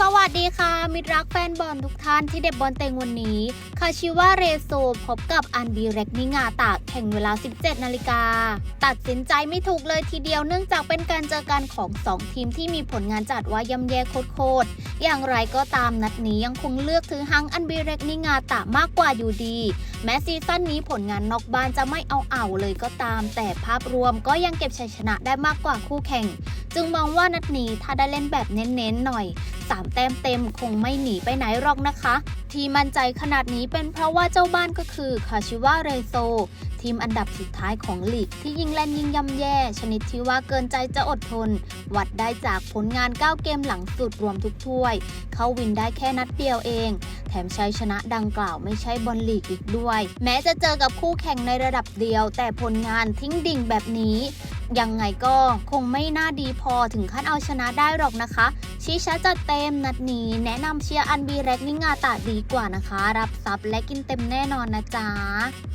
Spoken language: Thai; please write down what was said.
สวัสดีค่ะ มิตรรักแฟนบอลทุกท่านที่เด็บบอลเต็งวันนี้ คาชิวาเรโซพบกับอันบีเร็กนิงาตากแข่งเวลา 17 นาฬิกา ตัดสินใจไม่ถูกเลยทีเดียวเนื่องจากเป็นการเจอกันของ 2 ทีมที่มีผลงานจัดว่าย่ำแย่โคตรๆอย่างไรก็ตามนัดนี้ยังคงเลือกถือหังอันบีเร็กนิงาตามากกว่าอยู่ดี แม้ซีซั่นนี้ผลงานนอกบ้านจะไม่เอาเอาเลยก็ตาม แต่ภาพรวมก็ยังเก็บชัยชนะได้มากกว่าคู่แข่ง จึงมองว่านัดนี้ถ้าได้เล่นแบบเน้นๆหน่อยสามแต้มเต็มคงไม่หนีไปไหนหรอกนะคะ ที่มั่นใจขนาดนี้เป็นเพราะว่าเจ้าบ้านก็คือคาชิวาเรโซ ทีมอันดับสุดท้ายของลีกที่ยิงแลนยิงย่ำแย่ ชนิดที่ว่าเกินใจจะอดทน วัดได้จากผลงาน 9 เกมหลังสุดรวมทุกถ้วย เขาวินได้แค่นัดเดียวเอง แถมชัยชนะดังกล่าวไม่ใช่บอลลีกอีกด้วย แม้จะเจอกับคู่แข่งในระดับเดียว แต่ผลงานทิ้งดิ่งแบบนี้ ยังไงก็คงไม่น่าดีพอถึงขั้นเอาชนะได้หรอกนะคะ ชี้ชัดจัดเต็มนัดนี้แนะนำเชียร์อันบีแร็กนิงาตาดีกว่านะคะ รับซับและกินเต็มแน่นอนนะจ๊ะ